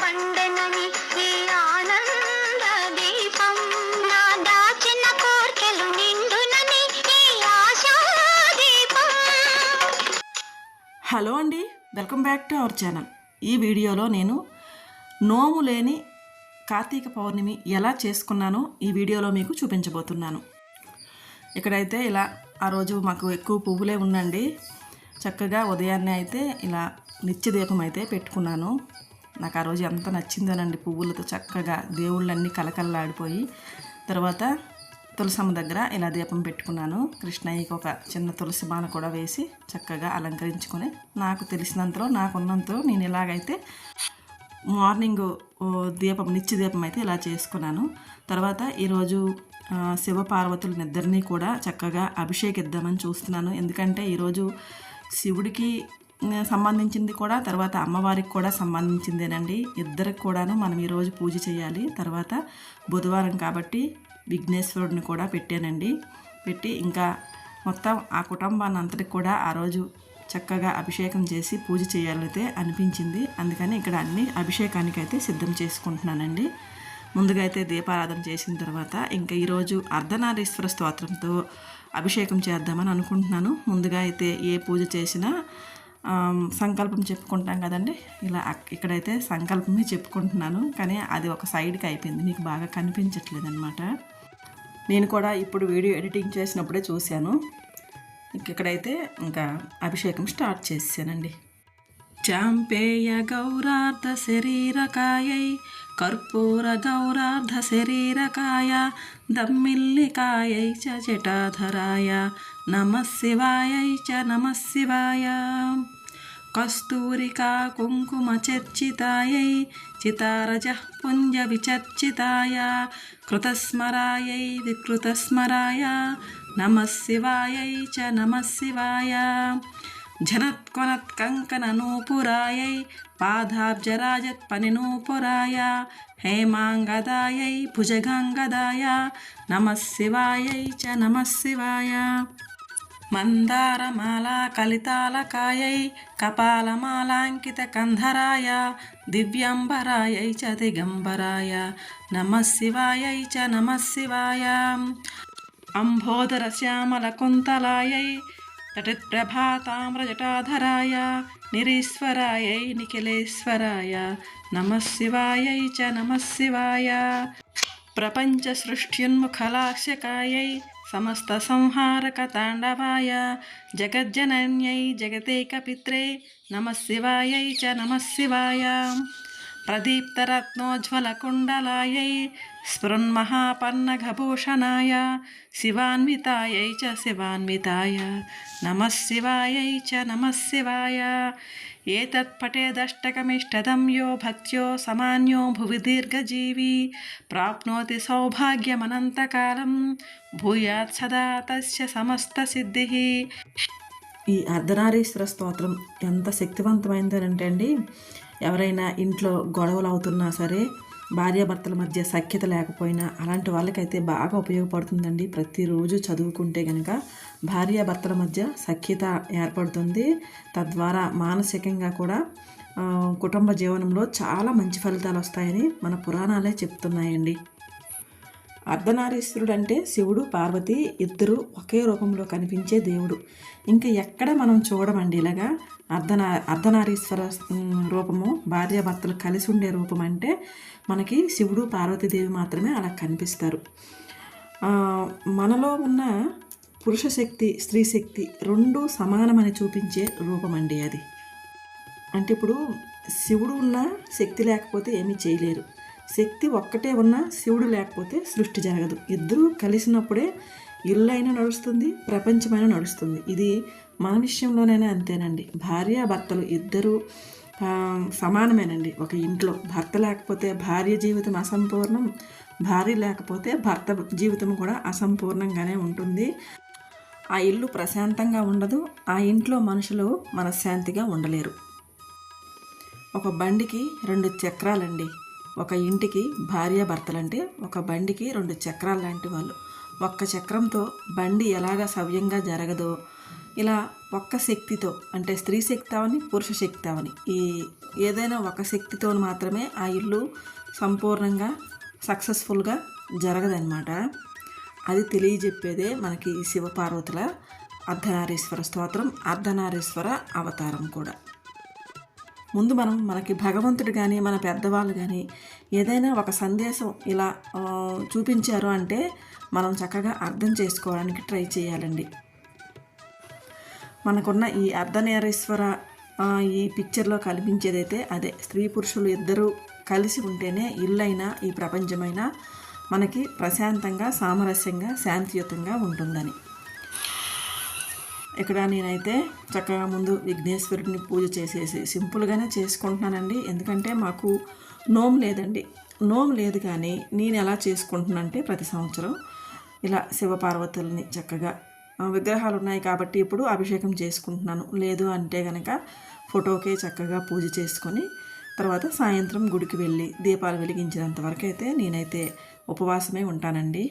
పండెనని ఈ ఆనంద దీపం. నా దాచిన కోర్కెలు నిండునని ఈ ఆశా దీపం. హలో అండి welcome back to our channel. ఈ వీడియోలో నేను నోము లేని కార్తీక పౌర్ణమి ఎలా చేసుకున్నానో ఈ వీడియోలో మీకు చూపించబోతున్నాను. ఇక్కడైతే ఇలా ఆ రోజు మాకు ఎక్కువ పువ్వులే ఉండండి చక్కగా ఉదయాన్నే అయితే ఇలా నిత్యదీపం అయితే పెట్టుకున్నాను. నాకు ఆ రోజు ఎంత నచ్చిందోనండి పువ్వులతో చక్కగా దేవుళ్ళన్నీ కలకల్లాడిపోయి తర్వాత తులసమ్మ దగ్గర ఇలా దీపం పెట్టుకున్నాను. కృష్ణయ్యకి ఒక చిన్న తులసి బాణ కూడా వేసి చక్కగా అలంకరించుకొని నాకు తెలిసినంతలో నాకున్నంతలో నేను ఇలాగైతే మార్నింగ్ దీపం నిత్య దీపం అయితే ఇలా చేసుకున్నాను. తర్వాత ఈరోజు ఆ, శివపార్వతులని కూడా చక్కగా అభిషేకిద్దామని చూస్తున్నాను. ఎందుకంటే ఈరోజు శివుడికి సంబంధించింది కూడా తర్వాత అమ్మవారికి కూడా సంబంధించిందేనండి. ఇద్దరికి కూడాను మనం ఈరోజు పూజ చేయాలి. తర్వాత బుధవారం కాబట్టి విఘ్నేశ్వరుడిని కూడా పెట్టానండి. పెట్టి ఇంకా మొత్తం ఆ కుటుంబాన్ని అంతటికి కూడా ఆ రోజు చక్కగా అభిషేకం చేసి పూజ చేయాలైతే అనిపించింది. అందుకని ఇక్కడ అన్ని అభిషేకానికి అయితే సిద్ధం చేసుకుంటున్నానండి. ముందుగా అయితే దీపారాధన చేసిన తర్వాత ఇంకా ఈరోజు అర్ధనారీశ్వర స్తోత్రంతో అభిషేకం చేద్దామని అనుకుంటున్నాను. ముందుగా అయితే ఏ పూజ చేసినా సంకల్పం చెప్పుకుంటాం కదండి. ఇలా ఇక్కడైతే సంకల్పమే చెప్పుకుంటున్నాను. కానీ అది ఒక సైడ్కి అయిపోయింది. మీకు బాగా కనిపించట్లేదు అనమాట నేను కూడా ఇప్పుడు వీడియో ఎడిటింగ్ చేసినప్పుడే చూశాను. ఇక్కడైతే ఇంకా అభిషేకం స్టార్ట్ చేసానండి చాంపేయ గౌరార్థ శరీరకాయై కర్పూర గౌరార్ధ శరీరకాయ దమ్మిల్లికాయై చ జటాధరాయ నమ శివాయై చ నమ శివాయ కస్తూరికా కుంకుమ చర్చితాయై చితారజ పుంజ విచర్చితాయ కృతస్మరాయై వికృతస్మరాయ నమ జనత్కొనత్ కంకణ నూపురాయై పాదాబ్జరాజత్ పని నూపురాయ హేమాంగదాయై భుజగాంగదాయ నమశివాయై చ నమశివాయ. మందారమాలా కలితాలకాయై కపాలమాలాంకిత కంధరాయ దివ్యంబరాయై చ దిగంబరాయ నమశివాయై చ నమశివాయ. అంబోధర శ్యామల కుంతలాయై अम्भोदरश्यामलकुन्तलायै तटिप्रभाताम्रजटाधराय निरीश्वरायै निखिलेश्वराय नमः शिवायै च नमः शिवाय प्रपञ्चसृष्ट्युन्मुखलास्यकायै समस्तसंहारकताण्डवाय जगज्जनन्यै जगतेकपित्रे नमः शिवायै च नमः शिवाय प्रदीप्तरत्नोज्ज्वलकुण्डलायै स्फुरन्महापन्नघभूषणाय शिवान्वितायै च शिवान्विताय नमः शिवायै च नमः शिवाय एतत्पठेदष्टकमिष्टदं यो भक्त्यो समान्यो भुवि दीर्घजीवी प्राप्नोति सौभाग्यमनन्तकालं भूयात् सदा तस्य समस्तसिद्धिः ఈ అర్ధనారీశ్వర స్తోత్రం ఎంత శక్తివంతమైందనంటే అండి ఎవరైనా ఇంట్లో గొడవలు అవుతున్నా సరే భార్యాభర్తల మధ్య సఖ్యత లేకపోయినా అలాంటి వాళ్ళకైతే బాగా ఉపయోగపడుతుందండి. ప్రతిరోజు చదువుకుంటే కనుక భార్యాభర్తల మధ్య సఖ్యత ఏర్పడుతుంది. తద్వారా మానసికంగా కూడా కుటుంబ జీవనంలో చాలా మంచి ఫలితాలు వస్తాయని మన పురాణాలే చెప్తున్నాయండి. అర్ధనారీశ్వరుడు అంటే శివుడు పార్వతి ఇద్దరు ఒకే రూపంలో కనిపించే దేవుడు. ఇంకా ఎక్కడ మనం చూడమండి ఇలాగా అర్ధనా అర్ధనారీశ్వర రూపము భార్యాభర్తలు కలిసి ఉండే రూపం అంటే మనకి శివుడు పార్వతీదేవి మాత్రమే అలా కనిపిస్తారు. మనలో ఉన్న పురుష శక్తి స్త్రీ శక్తి రెండు సమానమని చూపించే రూపం అండి అది. అంటే ఇప్పుడు శివుడు ఉన్న శక్తి లేకపోతే ఏమీ చేయలేరు. శక్తి ఒక్కటే ఉన్నా శివుడు లేకపోతే సృష్టి జరగదు. ఇద్దరూ కలిసినప్పుడే ఇల్లు అయినా నడుస్తుంది ప్రపంచమైనా నడుస్తుంది. ఇది మన విషయంలోనైనా అంతేనండి. భార్య భర్తలు ఇద్దరూ సమానమేనండి. ఒక ఇంట్లో భర్త లేకపోతే భార్య జీవితం అసంపూర్ణం భార్య లేకపోతే భర్త జీవితం కూడా అసంపూర్ణంగానే ఉంటుంది. ఆ ఇల్లు ప్రశాంతంగా ఉండదు ఆ ఇంట్లో మనుషులు మనశ్శాంతిగా ఉండలేరు. ఒక బండికి రెండు చక్రాలండి. ఒక ఇంటికి భార్య భర్తలంటే ఒక బండికి రెండు చక్రాలు లాంటి వాళ్ళు. ఒక్క చక్రంతో బండి ఎలాగ సవ్యంగా జరగదో ఇలా ఒక్క శక్తితో అంటే స్త్రీ శక్తి అవని పురుష శక్తి అవని ఈ ఏదైనా ఒక శక్తితో మాత్రమే ఆ ఇల్లు సంపూర్ణంగా సక్సెస్ఫుల్గా జరగదనమాట అది తెలియజెప్పేదే మనకి శివపార్వతుల అర్ధనారీశ్వర స్తోత్రం అర్ధనారీశ్వర అవతారం కూడా. ముందు మనం మనకి భగవంతుడు కానీ మన పెద్దవాళ్ళు కానీ ఏదైనా ఒక సందేశం ఇలా చూపించారు అంటే మనం చక్కగా అర్థం చేసుకోవడానికి ట్రై చేయాలండి. మనకున్న ఈ అర్ధనేరేశ్వర ఈ పిక్చర్లో కనిపించేదైతే అదే స్త్రీ పురుషులు ఇద్దరూ కలిసి ఉంటేనే ఇల్లైనా ఈ ప్రపంచమైనా మనకి ప్రశాంతంగా సామరస్యంగా శాంతియుతంగా ఉంటుందని. ఇక్కడ నేనైతే చక్కగా ముందు విఘ్నేశ్వరుడిని పూజ చేసేసి సింపుల్గానే చేసుకుంటున్నానండి. ఎందుకంటే మాకు నోము లేదండి. నోము లేదు కానీ నేను ఎలా చేసుకుంటున్నానంటే ప్రతి సంవత్సరం ఇలా శివపార్వతుల్ని చక్కగా విగ్రహాలు ఉన్నాయి కాబట్టి ఇప్పుడు అభిషేకం చేసుకుంటున్నాను. లేదు అంటే కనుక ఫోటోకే చక్కగా పూజ చేసుకొని తర్వాత సాయంత్రం గుడికి వెళ్ళి దీపాలు వెలిగించినంత వరకు అయితే నేనైతే ఉపవాసమే ఉంటానండి.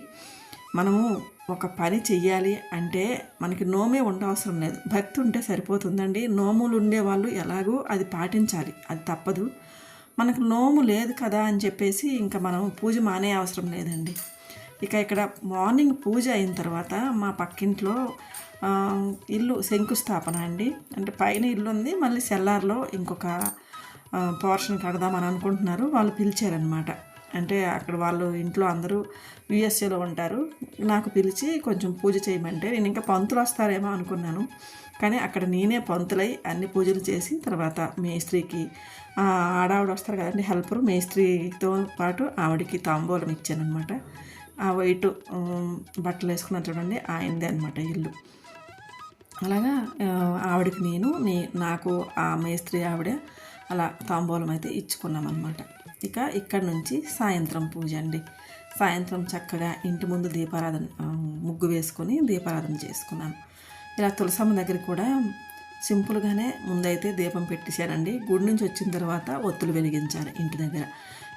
మనము ఒక పని చెయ్యాలి అంటే మనకి నోమే ఉండవసరం లేదు. భక్తి ఉంటే సరిపోతుందండి. నోములు ఉండేవాళ్ళు ఎలాగో అది పాటించాలి. అది తప్పదు. మనకు నోము లేదు కదా అని చెప్పేసి ఇంకా మనం పూజ మానే అవసరం లేదండి. ఇక ఇక్కడ మార్నింగ్ పూజ అయిన తర్వాత మా పక్కింట్లో ఇల్లు శంకుస్థాపన అండి. అంటే పైన ఇల్లు ఉంది మళ్ళీ సెల్లార్లో ఇంకొక పోర్షన్ కడదామని అనుకుంటున్నారు. వాళ్ళు పిలిచారనమాట అంటే అక్కడ వాళ్ళు ఇంట్లో అందరూ యుఎస్ఏలో ఉంటారు. నాకు పిలిచి కొంచెం పూజ చేయమంటే నేను ఇంకా పంతులు వస్తారేమో అనుకున్నాను. కానీ అక్కడ నేనే పంతులై అన్ని పూజలు చేసి తర్వాత మేస్త్రికి ఆడావిడ వస్తారు కదండి హెల్పర్ మేస్త్రితో పాటు ఆవిడకి తాంబూలం ఇచ్చానమాట ఆ వైట్ బట్టలు వేసుకున్న చూడండి ఆయనదే అనమాట ఇల్లు. అలాగా ఆవిడకి నేను నీ నాకు ఆ మేస్త్రి ఆవిడ అలా తాంబూలం అయితే ఇచ్చుకున్నాం అనమాట ఇక ఇక్కడ నుంచి సాయంత్రం పూజ అండి. సాయంత్రం చక్కగా ఇంటి ముందు దీపారాధన ముగ్గు వేసుకొని దీపారాధన చేసుకున్నాను. ఇలా తులసమ్మ దగ్గర కూడా సింపుల్గానే ముందైతే దీపం పెట్టేశారండి. గుడి నుంచి వచ్చిన తర్వాత ఒత్తులు వెలిగించాలి ఇంటి దగ్గర.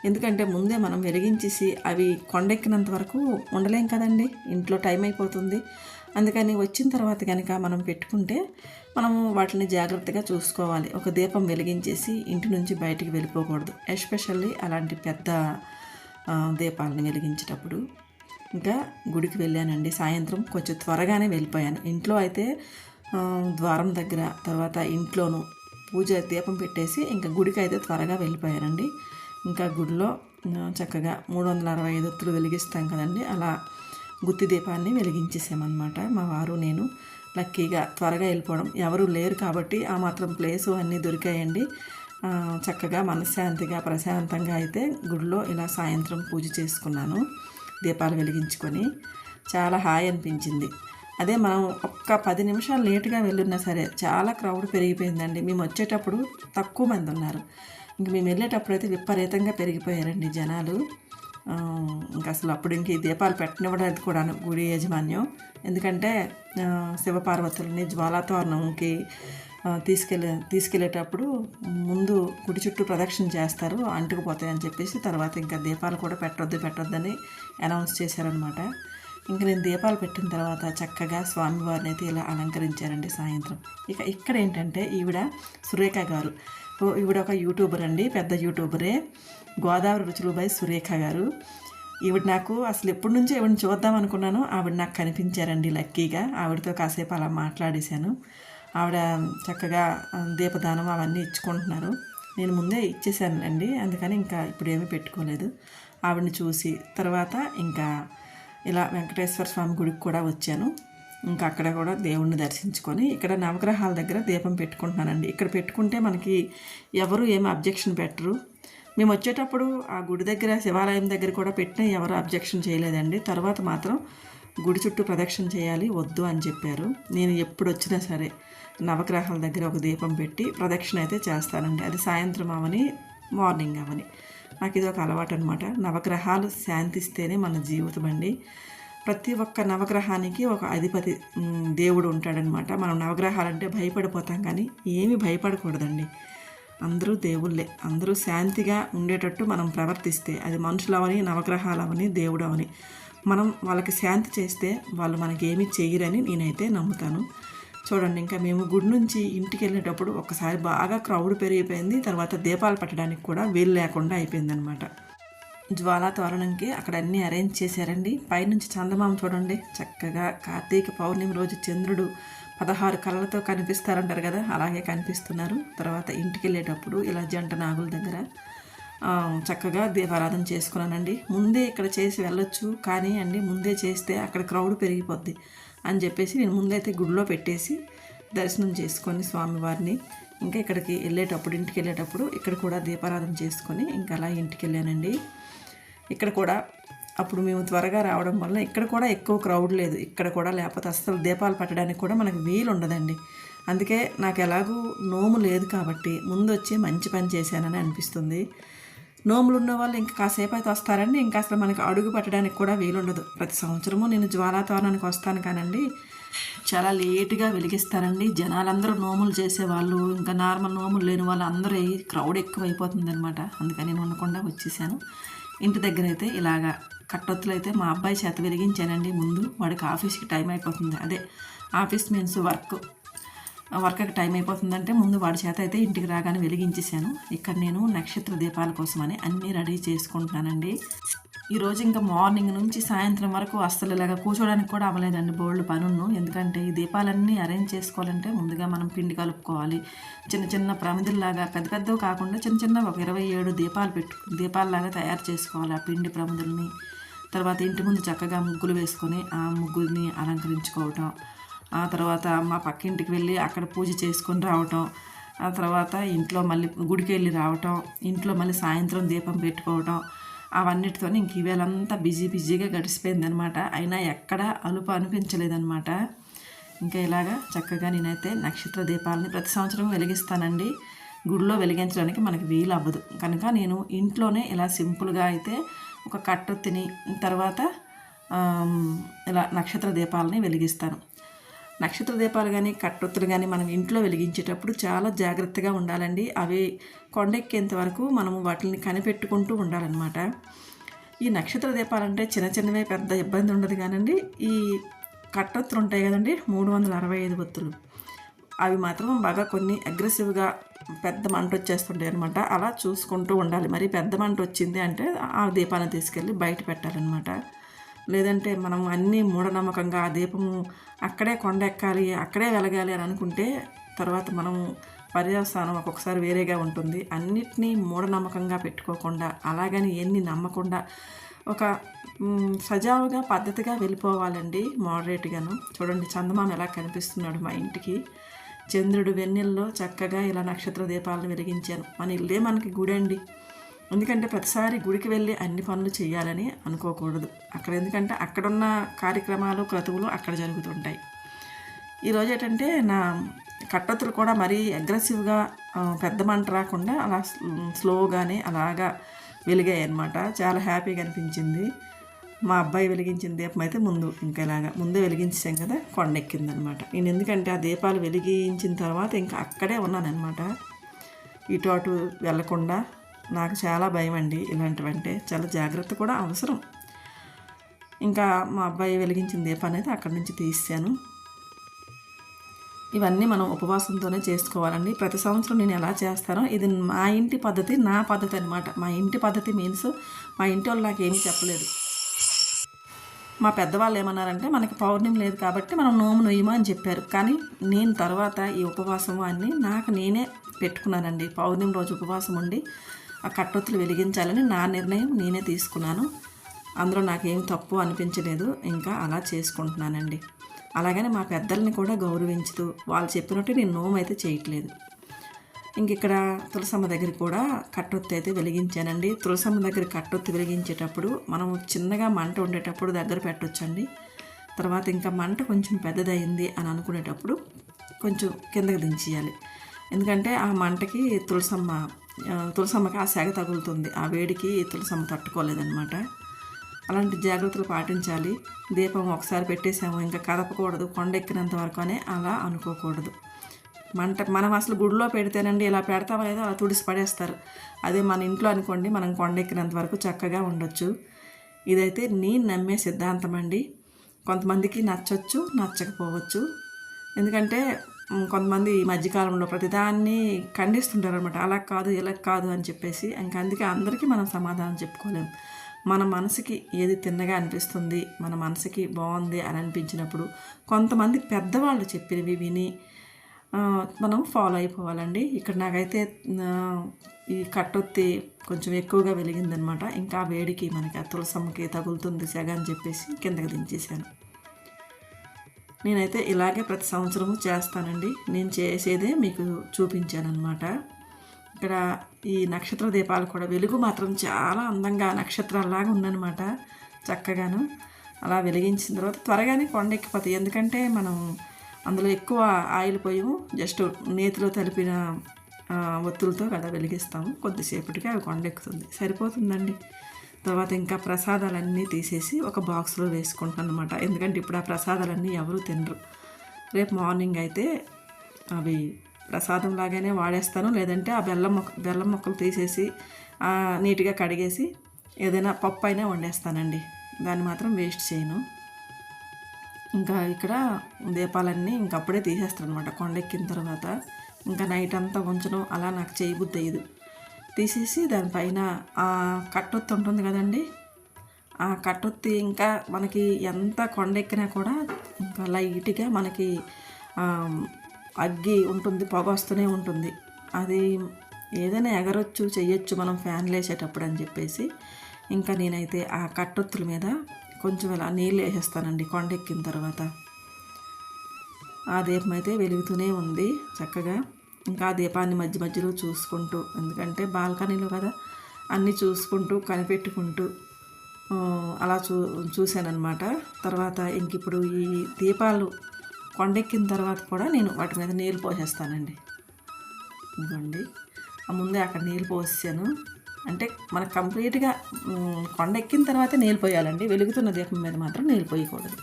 ఎందుకంటే ముందే మనం వెలిగించేసి అవి కొండెక్కినంత వరకు ఉండలేం కదండి. ఇంట్లో టైం అయిపోతుంది. అందుకని వచ్చిన తర్వాత కనుక మనం పెట్టుకుంటే మనము వాటిని జాగ్రత్తగా చూసుకోవాలి. ఒక దీపం వెలిగించేసి ఇంటి నుంచి బయటికి వెళ్ళిపోకూడదు. ఎస్పెషల్లీ అలాంటి పెద్ద దీపాలను వెలిగించేటప్పుడు. ఇంకా గుడికి వెళ్ళానండి. సాయంత్రం కొంచెం త్వరగానే వెళ్ళిపోయాను. ఇంట్లో అయితే ద్వారం దగ్గర తర్వాత ఇంట్లోనూ పూజ దీపం పెట్టేసి ఇంకా గుడికి అయితే త్వరగా వెళ్ళిపోయానండి. ఇంకా గుడిలో చక్కగా మూడు వందల అరవై ఐదు ఒత్తులు వెలిగిస్తాం కదండి. అలా గుత్తి దీపాన్ని వెలిగించేసామన్నమాట. మా వారు నేను లక్కీగా త్వరగా వెళ్ళిపోవడం. ఎవరు లేరు కాబట్టి ఆ మాత్రం ప్లేసు అన్నీ దొరికాయండి. చక్కగా మనశ్శాంతిగా ప్రశాంతంగా అయితే గుడిలో ఇలా సాయంత్రం పూజ చేసుకున్నాను దీపాలు వెలిగించుకొని. చాలా హాయి అనిపించింది. అదే మనం ఒక్క పది నిమిషాలు లేటుగా వెళ్ళున్నా సరే చాలా క్రౌడ్ పెరిగిపోయిందండి. మేము వచ్చేటప్పుడు తక్కువ మంది ఉన్నారు. ఇంక మేము వెళ్ళేటప్పుడు అయితే విపరీతంగా పెరిగిపోయారండి జనాలు. ఇంకా అసలు అప్పుడు ఇంక ఈ దీపాలు పెట్టనివ్వడానికి కూడా గుడి యాజమాన్యం. ఎందుకంటే శివపార్వతుల్ని శివపార్వతులని జ్వాలాతోరణంకి తీసుకెళ్ళే తీసుకెళ్ళేటప్పుడు ముందు గుడి చుట్టూ ప్రదక్షిణ చేస్తారు అంటుకుపోతాయని చెప్పేసి తర్వాత ఇంకా దీపాలు కూడా పెట్టొద్దు పెట్టొద్దని అనౌన్స్ చేశారనమాట. ఇంకా నేను దీపాలు పెట్టిన తర్వాత చక్కగా స్వామివారిని అయితే ఇలా అలంకరించారండి సాయంత్రం. ఇక ఇక్కడ ఏంటంటే ఈవిడ సురేఖ గారు. ఈవిడ ఒక యూట్యూబర్ అండి పెద్ద యూట్యూబరే. గోదావరి రుచులు బై సురేఖ గారు. ఈవిడ నాకు అసలు ఎప్పటి నుంచో ఈవిడని చూద్దాం అనుకున్నాను. ఆవిడ నాకు కనిపించారండి లక్కీగా. ఆవిడతో కాసేపు అలా మాట్లాడేశాను. ఆవిడ చక్కగా దీపదానం అవన్నీ ఇచ్చుకుంటున్నారు. నేను ముందే ఇచ్చేసానులేండి అందుకని ఇంకా ఇప్పుడు ఏమీ పెట్టుకోలేదు. ఆవిడని చూసి తర్వాత ఇంకా ఇలా వెంకటేశ్వర స్వామి గుడికి కూడా వచ్చాను. ఇంకా అక్కడ కూడా దేవుణ్ణి దర్శించుకొని ఇక్కడ నవగ్రహాల దగ్గర దీపం పెట్టుకుంటున్నానండి. ఇక్కడ పెట్టుకుంటే మనకి ఎవరు ఏమి అబ్జెక్షన్ పెట్టరు. మేము వచ్చేటప్పుడు ఆ గుడి దగ్గర శివాలయం దగ్గర కూడా పెట్టినా ఎవరు అబ్జెక్షన్ చేయలేదండి. తర్వాత మాత్రం గుడి చుట్టూ ప్రదక్షిణ చేయాలి వద్దు అని చెప్పారు. నేను ఎప్పుడు వచ్చినా సరే నవగ్రహాల దగ్గర ఒక దీపం పెట్టి ప్రదక్షిణ అయితే చేస్తానండి. అది సాయంత్రం అవని మార్నింగ్ అవని. నాకు ఇది ఒక అలవాటు అనమాట నవగ్రహాలు శాంతిస్తేనే మన జీవితం అండి. ప్రతి ఒక్క నవగ్రహానికి ఒక అధిపతి దేవుడు ఉంటాడనమాట మనం నవగ్రహాలంటే భయపడిపోతాం కానీ ఏమీ భయపడకూడదండి. అందరూ దేవుళ్ళే. అందరూ శాంతిగా ఉండేటట్టు మనం ప్రవర్తిస్తే అది మనుషులవని నవగ్రహాలవని దేవుడు అవని మనం వాళ్ళకి శాంతి చేస్తే వాళ్ళు మనకి చేయరని నేనైతే నమ్ముతాను. చూడండి ఇంకా మేము గుడి నుంచి ఇంటికి వెళ్ళేటప్పుడు ఒకసారి బాగా క్రౌడ్ పెరిగిపోయింది. తర్వాత దీపాలు పెట్టడానికి కూడా వీలు లేకుండా అయిపోయిందనమాట. జ్వాలా తోరణంకి అక్కడ అన్నీ అరేంజ్ చేశారండి. పైనుంచి చందమామ చూడండి చక్కగా కార్తీక పౌర్ణమి రోజు చంద్రుడు పదహారు కళ్ళతో కనిపిస్తారంటారు కదా అలాగే కనిపిస్తున్నారు. తర్వాత ఇంటికి వెళ్ళేటప్పుడు ఇలా జంట నాగుల దగ్గర చక్కగా దీపారాధన చేసుకున్నానండి. ముందే ఇక్కడ చేసి వెళ్ళొచ్చు కానీ అండి ముందే చేస్తే అక్కడ క్రౌడ్ పెరిగిపోద్ది అని చెప్పేసి నేను ముందైతే గుడిలో పెట్టేసి దర్శనం చేసుకొని స్వామివారిని ఇంకా ఇక్కడికి వెళ్ళేటప్పుడు ఇంటికి వెళ్ళేటప్పుడు ఇక్కడ కూడా దీపారాధన చేసుకొని ఇంకా అలా ఇంటికి వెళ్ళానండి ఇక్కడ కూడా అప్పుడు మేము త్వరగా రావడం వల్ల ఇక్కడ కూడా ఎక్కువ క్రౌడ్ లేదు. ఇక్కడ కూడా లేకపోతే అస్సలు దీపాలు పెట్టడానికి కూడా మనకు వీలు ఉండదండి. అందుకే నాకు ఎలాగూ నోము లేదు కాబట్టి ముందు వచ్చి మంచి పని చేశానని అనిపిస్తుంది. నోములు ఉన్న వాళ్ళు ఇంకా కాసేపు అయితే వస్తారండి. ఇంకా అసలు మనకి అడుగు పెట్టడానికి కూడా వీలుండదు ప్రతి సంవత్సరము నేను జ్వాలాతోరణానికి వస్తాను కానండి. చాలా లేటుగా వెలిగిస్తారండి. జనాలందరూ నోములు చేసేవాళ్ళు ఇంకా నార్మల్ నోములు లేని వాళ్ళు అందరూ క్రౌడ్ ఎక్కువ అయిపోతుంది అనమాట అందుకని నేను ఉండకుండా వచ్చేసాను. ఇంటి దగ్గర అయితే ఇలాగా కట్టొత్తులు అయితే మా అబ్బాయి చేత వెలిగించానండి. ముందు వాడికి ఆఫీస్కి టైం అయిపోతుంది. అదే ఆఫీస్ మీన్స్ వర్క్. వర్క్కి టైం అయిపోతుందంటే ముందు వాడి చేత అయితే ఇంటికి రాగానే వెలిగించేసాను ఇక్కడ నేను నక్షత్ర దీపాల కోసమని అన్నీ రెడీ చేసుకుంటున్నానండి. ఈరోజు ఇంకా మార్నింగ్ నుంచి సాయంత్రం వరకు అస్సలు ఇలాగ కూర్చోడానికి కూడా అవ్వలేదండి బోల్డ్ పనులను ఎందుకంటే ఈ దీపాలన్నీ అరేంజ్ చేసుకోవాలంటే ముందుగా మనం పిండి కలుపుకోవాలి. చిన్న చిన్న ప్రమిదుల్లాగా పెద్ద పెద్దవి కాకుండా చిన్న చిన్న ఒక ఇరవై ఏడు దీపాలు పెట్టు దీపాలలాగా తయారు చేసుకోవాలి ఆ పిండి ప్రమిదుల్ని. తర్వాత ఇంటి ముందు చక్కగా ముగ్గులు వేసుకొని ఆ ముగ్గుల్ని అలంకరించుకోవటం ఆ తర్వాత మా పక్కింటికి వెళ్ళి అక్కడ పూజ చేసుకొని రావటం ఆ తర్వాత ఇంట్లో మళ్ళీ గుడికి వెళ్ళి రావటం ఇంట్లో మళ్ళీ సాయంత్రం దీపం పెట్టుకోవటం అవన్నిటితో ఇంక ఇవేళంతా బిజీ బిజీగా గడిచిపోయిందనమాట. అయినా ఎక్కడ అలుపు అనిపించలేదన్నమాట ఇంకా ఇలాగా చక్కగా నేనైతే నక్షత్ర దీపాలని ప్రతి సంవత్సరం వెలిగిస్తానండి. గుడిలో వెలిగించడానికి మనకి వీలు అవ్వదు కనుక నేను ఇంట్లోనే ఇలా సింపుల్గా అయితే ఒక కట్టొత్తిని తర్వాత ఇలా నక్షత్ర దీపాలని వెలిగిస్తాను. నక్షత్ర దీపాలు కానీ కట్టొత్తులు కానీ మనం ఇంట్లో వెలిగించేటప్పుడు చాలా జాగ్రత్తగా ఉండాలండి. అవి కొండెక్కేంత వరకు మనము వాటిని కనిపెట్టుకుంటూ ఉండాలన్నమాట. ఈ నక్షత్ర దీపాలంటే చిన్న చిన్నవే పెద్ద ఇబ్బంది ఉండదు కానండి. ఈ కట్టొత్తులు ఉంటాయి కదండి మూడు వందల అరవై ఐదు ఒత్తులు. అవి మాత్రం బాగా కొన్ని అగ్రెసివ్గా పెద్ద మంట వచ్చేస్తుంటాయి అనమాట అలా చూసుకుంటూ ఉండాలి. మరి పెద్ద మంట వచ్చింది అంటే ఆ దీపాన్ని తీసుకెళ్ళి బయట పెట్టాలన్నమాట. లేదంటే మనం అన్నీ మూఢనమ్మకంగా ఆ దీపము అక్కడే కొండ ఎక్కాలి అక్కడే వెలగాలి అని అనుకుంటే తర్వాత మనం పర్యవస్థానం ఒక్కొక్కసారి వేరేగా ఉంటుంది. అన్నిటినీ మూఢనమ్మకంగా పెట్టుకోకుండా అలాగని ఎన్ని నమ్మకుండా ఒక సజావుగా పద్ధతిగా వెళ్ళిపోవాలండి మోడరేట్గాను. చూడండి చందమామ ఎలా కనిపిస్తున్నాడు మా ఇంటికి. చంద్రుడు వెన్నెల్లో చక్కగా ఇలా నక్షత్ర దీపాలను వెలిగించాను. మన ఇల్లే మనకి గుడి అండి ఎందుకంటే ప్రతిసారి గుడికి వెళ్ళి అన్ని పనులు చేయాలని అనుకోకూడదు. అక్కడ ఎందుకంటే అక్కడున్న కార్యక్రమాలు క్రతువులు అక్కడ జరుగుతుంటాయి. ఈరోజు ఏంటంటే నా కట్టతులు కూడా మరీ అగ్రెసివ్గా పెద్ద మంట రాకుండా అలా స్లోగానే అలాగా వెలిగాయి అనమాట చాలా హ్యాపీగా అనిపించింది. మా అబ్బాయి వెలిగించిన దీపం అయితే ముందు ఇంకా ఇలాగా ముందే వెలిగించాం కదా కొండెక్కిందనమాట. నేను ఎందుకంటే ఆ దీపాలు వెలిగించిన తర్వాత ఇంకా అక్కడే ఉన్నానన్నమాట ఇటు అటు వెళ్ళకుండా నాకు చాలా భయం అండి ఇలాంటివంటే చాలా జాగ్రత్త కూడా అవసరం. ఇంకా మా అబ్బాయి వెలిగించిన దీపాన్ని అయితే అక్కడి నుంచి తీసాను ఇవన్నీ మనం ఉపవాసంతోనే చేసుకోవాలండి. ప్రతి సంవత్సరం నేను ఎలా చేస్తానో ఇది మా ఇంటి పద్ధతి నా పద్ధతి అనమాట. మా ఇంటి పద్ధతి మీన్స్ మా ఇంటి వాళ్ళు నాకు ఏమీ చెప్పలేదు. మా పెద్దవాళ్ళు ఏమన్నారంటే మనకి పౌర్ణమి లేదు కాబట్టి మనం నోము నొయ్యమా అని చెప్పారు. కానీ నేను తర్వాత ఈ ఉపవాసం అన్ని నాకు నేనే పెట్టుకున్నానండి. పౌర్ణమి రోజు ఉపవాసం ఉండి ఆ కట్టొత్తులు వెలిగించాలని నా నిర్ణయం నేనే తీసుకున్నాను. అందులో నాకేం తప్పు అనిపించలేదు. ఇంకా అలా చేసుకుంటున్నానండి. అలాగని మా పెద్దల్ని కూడా గౌరవించుతూ వాళ్ళు చెప్పినట్టు నేను నోమైతే చేయట్లేదు. ఇంక ఇక్కడ తులసమ్మ దగ్గర కూడా కట్టొత్తి అయితే వెలిగించానండి. తులసమ్మ దగ్గర కట్టొత్తి వెలిగించేటప్పుడు మనం చిన్నగా మంట ఉండేటప్పుడు దగ్గర పెట్టొచ్చండి. తర్వాత ఇంకా మంట కొంచెం పెద్దదైంది అని అనుకునేటప్పుడు కొంచెం కిందకి దించేయాలి. ఎందుకంటే ఆ మంటకి తులసమ్మ తులసమ్మకి ఆ సెగ తగులుతుంది. ఆ వేడికి తులసమ్మ తట్టుకోలేదన్నమాట. అలాంటి జాగ్రత్తలు పాటించాలి. దీపం ఒకసారి పెట్టేసాము ఇంకా కదపకూడదు కొండ ఎక్కినంత వరకు అలా అనుకోకూడదు. మంట మనం అసలు గుడిలో పెడితేనండి ఇలా పెడతామో లేదో అలా తుడిసి పడేస్తారు. అదే మన ఇంట్లో అనుకోండి మనం కొండెక్కినంత వరకు చక్కగా ఉండొచ్చు. ఇదైతే నేను నమ్మే సిద్ధాంతం అండి. కొంతమందికి నచ్చొచ్చు నచ్చకపోవచ్చు. ఎందుకంటే కొంతమంది ఈ మధ్యకాలంలో ప్రతిదాన్ని ఖండిస్తుంటారు అనమాట అలా కాదు ఇలా కాదు అని చెప్పేసి. ఇంకా అందుకే అందరికీ మనం సమాధానం చెప్పుకోలేం. మన మనసుకి ఏది తిన్నగా అనిపిస్తుంది మన మనసుకి బాగుంది అని అనిపించినప్పుడు కొంతమంది పెద్దవాళ్ళు చెప్పినవి విని మనం ఫాలో అయిపోవాలండి. ఇక్కడ నాకైతే ఈ కట్టొత్తి కొంచెం ఎక్కువగా వెలిగిందనమాట. ఇంకా వేడికి మనకి ఆ తులసమ్మకి తగులుతుంది సెగ అని చెప్పేసి కిందకి దించేసాను నేనైతే ఇలాగే ప్రతి సంవత్సరము చేస్తానండి. నేను చేసేదే మీకు చూపించానమాట ఇక్కడ ఈ నక్షత్ర దీపాలు కూడా వెలుగు మాత్రం చాలా అందంగా నక్షత్రాల్లాగా ఉందన్నమాట చక్కగాను. అలా వెలిగించిన తర్వాత త్వరగానే కొండ ఎక్కిపోతాయి ఎందుకంటే మనం అందులో ఎక్కువ ఆయిల్ పోయము. జస్ట్ నేతిలో తలిపిన ఒత్తులతో కదా వెలిగిస్తాము. కొద్దిసేపటికి అవి కొండెక్కుతుంది. సరిపోతుందండి. తర్వాత ఇంకా ప్రసాదాలన్నీ తీసేసి ఒక బాక్స్లో వేసుకుంటాను అనమాట ఎందుకంటే ఇప్పుడు ఆ ప్రసాదాలన్నీ ఎవరు తినరు. రేపు మార్నింగ్ అయితే అవి ప్రసాదం లాగానే వాడేస్తాను. లేదంటే ఆ బెల్లం మొక్క బెల్లం మొక్కలు తీసేసి నీట్గా కడిగేసి ఏదైనా పప్పు అయినా వండేస్తానండి. దాన్ని మాత్రం వేస్ట్ చేయను. ఇంకా ఇక్కడ దీపాలన్నీ ఇంక అప్పుడే తీసేస్తారు అనమాట కొండెక్కిన తర్వాత ఇంకా నైట్ అంతా ఉంచడం అలా నాకు చేయబుద్ధి అయ్యదు. తీసేసి దానిపైన ఆ కట్టొత్తి ఉంటుంది కదండి? ఆ కట్టొత్తి ఇంకా మనకి ఎంత కొండెక్కినా కూడా ఇంకా లైట్గా మనకి అగ్గి ఉంటుంది పొగ వస్తూనే ఉంటుంది. అది ఏదైనా ఎగరొచ్చు చేయొచ్చు మనం ఫ్యాన్లు వేసేటప్పుడు అని చెప్పేసి. ఇంకా నేనైతే ఆ కట్టొత్తుల మీద కొంచెం ఇలా నీళ్ళు వేసేస్తానండి కొండెక్కిన తర్వాత. ఆ దీపం అయితే వెలుగుతూనే ఉంది చక్కగా. ఇంకా ఆ దీపాన్ని మధ్య మధ్యలో చూసుకుంటూ ఎందుకంటే బాల్కనీలో కదా అన్నీ చూసుకుంటూ కనిపెట్టుకుంటూ అలా చూ చూశానమాట తర్వాత ఇంక ఇప్పుడు ఈ దీపాలు కొండెక్కిన తర్వాత కూడా నేను వాటి మీద నీళ్ళు పోసేస్తానండి. ఇదిగోండి. ముందే అక్కడ నీళ్ళు పోసాను అంటే మనకు కంప్లీట్గా కొండ ఎక్కిన తర్వాతే నీళ్ళు పోయాలండి. వెలుగుతున్న దీపం మీద మాత్రం నీళ్ళు పోయకూడదు.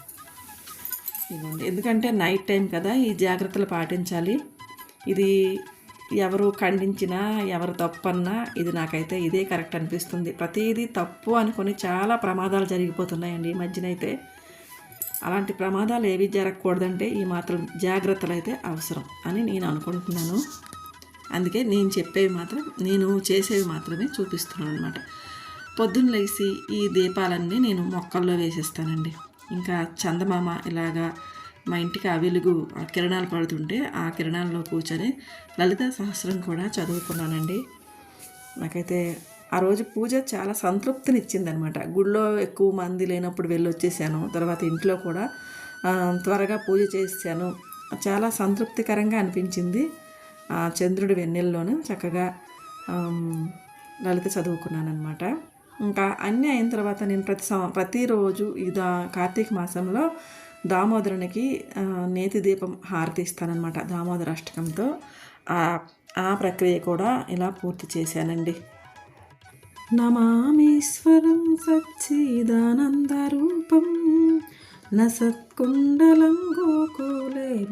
ఎందుకంటే నైట్ టైం కదా ఈ జాగ్రత్తలు పాటించాలి. ఇది ఎవరు ఖండించినా ఎవరు తప్పన్నా ఇది నాకైతే ఇదే కరెక్ట్ అనిపిస్తుంది. ప్రతిదీ తప్పు అనుకొని చాలా ప్రమాదాలు జరిగిపోతున్నాయండి ఈ మధ్యనైతే. అలాంటి ప్రమాదాలు ఏవి జరగకూడదంటే ఈ మాత్రం జాగ్రత్తలు అయితే అవసరం అని నేను అనుకుంటున్నాను. అందుకే నేను చెప్పేవి మాత్రం నేను చేసేవి మాత్రమే చూపిస్తున్నాను అనమాట పొద్దున్న లేచి ఈ దీపాలన్నీ నేను మొక్కల్లో వేసేస్తానండి. ఇంకా చందమామ ఇలాగా మా ఇంటికి ఆ వెలుగు ఆ కిరణాలు పడుతుంటే ఆ కిరణాల్లో కూర్చొని లలిత సహస్రం కూడా చదువుకున్నానండి. నాకైతే ఆ రోజు పూజ చాలా సంతృప్తినిచ్చిందనమాట గుడిలో ఎక్కువ మంది లేనప్పుడు వెళ్ళొచ్చేసాను. తర్వాత ఇంట్లో కూడా త్వరగా పూజ చేశాను చాలా సంతృప్తికరంగా అనిపించింది. చంద్రుడి వెన్నెల్లోనూ చక్కగా లలిత చదువుకున్నాను అనమాట ఇంకా అన్నీ అయిన తర్వాత నేను ప్రతి సం ప్రతిరోజు ఈ దా కార్తీక మాసంలో దామోదరునికి నేతి దీపం హారతి ఇస్తానమాట దామోదర అష్టకంతో. ఆ ప్రక్రియ కూడా ఇలా పూర్తి చేశానండి. నమామీశ్వరం సచ్చిదానందరూపం న సత్కుండలం గోకులే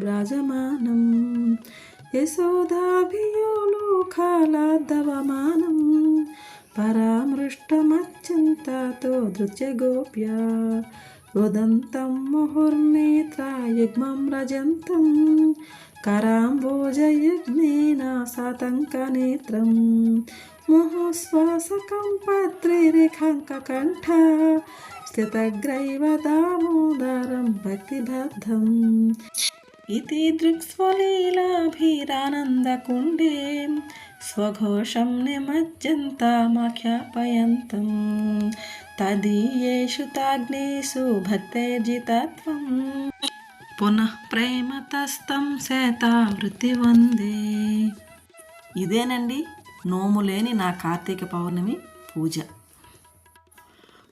భ్రాజమానం యశోదాభియోలోకాలాద్దవమానం పరామృష్టమత్యంతతో దృత్యగోప్య. ఉదంతం ముహుర్నేత్రాయుగ్మం రజంతం కరాంబోజయజ్ఞేన సాతంకనేత్రం ముహుశ్వాసకం పత్రిరేఖాంకకంఠ స్థితగ్రైవ దామోదరం భక్తిబద్ధం. ఇది దృక్స్వలీలాభిరానందకుండే స్వఘోషం నిమజ్జంతామఖ్యాపయంతం తదీయేషు తాగ్నేషు భక్తేర్జితత్వం పునః ప్రేమతస్తం శేతావృతి వందే ఇదేనండి నోము లేని నా కార్తీక పౌర్ణమి పూజ.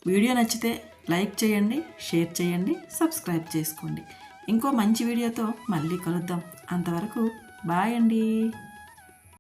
వీడియో నచ్చితే లైక్ చేయండి షేర్ చేయండి సబ్స్క్రైబ్ చేసుకోండి. ఇంకో మంచి వీడియోతో మళ్ళీ కలుద్దాం. అంతవరకు బాయ్ అండి.